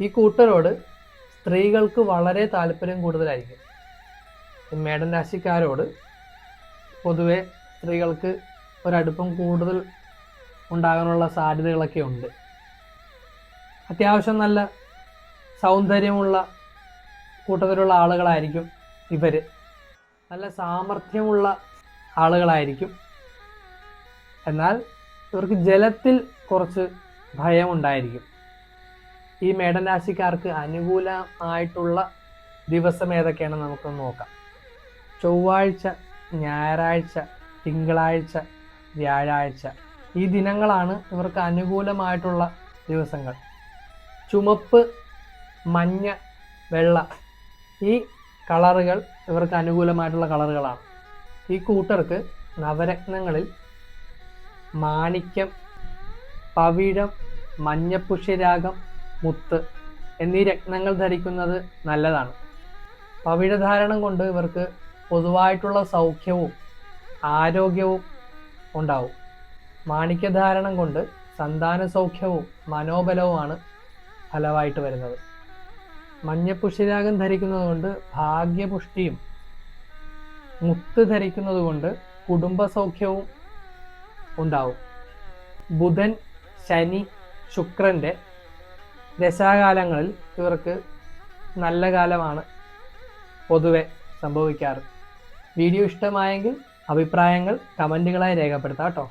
ഈ കൂട്ടരോട് സ്ത്രീകൾക്ക് വളരെ താല്പര്യം കൂടുതലായിരിക്കും. മേടൻ രാശിക്കാരോട് പൊതുവെ സ്ത്രീകൾക്ക് ഒരടുപ്പം കൂടുതൽ ഉണ്ടാകാനുള്ള സാധ്യതകളൊക്കെ ഉണ്ട്. അത്യാവശ്യം നല്ല സൗന്ദര്യമുള്ള കൂട്ടത്തിലുള്ള ആളുകളായിരിക്കും ഇവർ നല്ല സാമർഥ്യമുള്ള ആളുകളായിരിക്കും. എന്നാൽ ഇവർക്ക് ജലത്തിൽ കുറച്ച് ഭയമുണ്ടായിരിക്കും. ഈ മേടൻ രാശിക്കാർക്ക് അനുകൂലമായിട്ടുള്ള ദിവസം ഏതൊക്കെയാണെന്ന് നമുക്ക് നോക്കാം. ചൊവ്വാഴ്ച ഞായറാഴ്ച തിങ്കളാഴ്ച വ്യാഴാഴ്ച ഈ ദിനങ്ങളാണ് ഇവർക്ക് അനുകൂലമായിട്ടുള്ള ദിവസങ്ങൾ. ചുമപ്പ് മഞ്ഞ വെള്ള ഈ കളറുകൾ ഇവർക്ക് അനുകൂലമായിട്ടുള്ള കളറുകളാണ്. ഈ കൂട്ടർക്ക് നവരത്നങ്ങളിൽ മാണിക്യം പവിഴം മഞ്ഞപ്പുഷ്യരാഗം മുത്ത് എന്നീ രത്നങ്ങൾ ധരിക്കുന്നത് നല്ലതാണ്. പവിഴധാരണം കൊണ്ട് ഇവർക്ക് പൊതുവായിട്ടുള്ള സൗഖ്യവും ആരോഗ്യവും ഉണ്ടാവും. മാണിക്യധാരണം കൊണ്ട് സന്താന സൗഖ്യവും മനോബലവുമാണ് ഫലമായിട്ട് വരുന്നത്. മഞ്ഞപ്പുഷ്യരാഗം ധരിക്കുന്നത് കൊണ്ട് ഭാഗ്യപുഷ്ടിയും മുത്ത് ധരിക്കുന്നത് കൊണ്ട് കുടുംബ സൗഖ്യവും ഉണ്ടാവും. ബുധൻ ശനി ശുക്രന്റെ ദശാകാലങ്ങളിൽ ഇവർക്ക് നല്ല കാലമാണ് പൊതുവെ സംഭവിക്കാറ്. വീഡിയോ ഇഷ്ടമായെങ്കിൽ അഭിപ്രായങ്ങൾ കമന്റുകളായി രേഖപ്പെടുത്താം കേട്ടോ.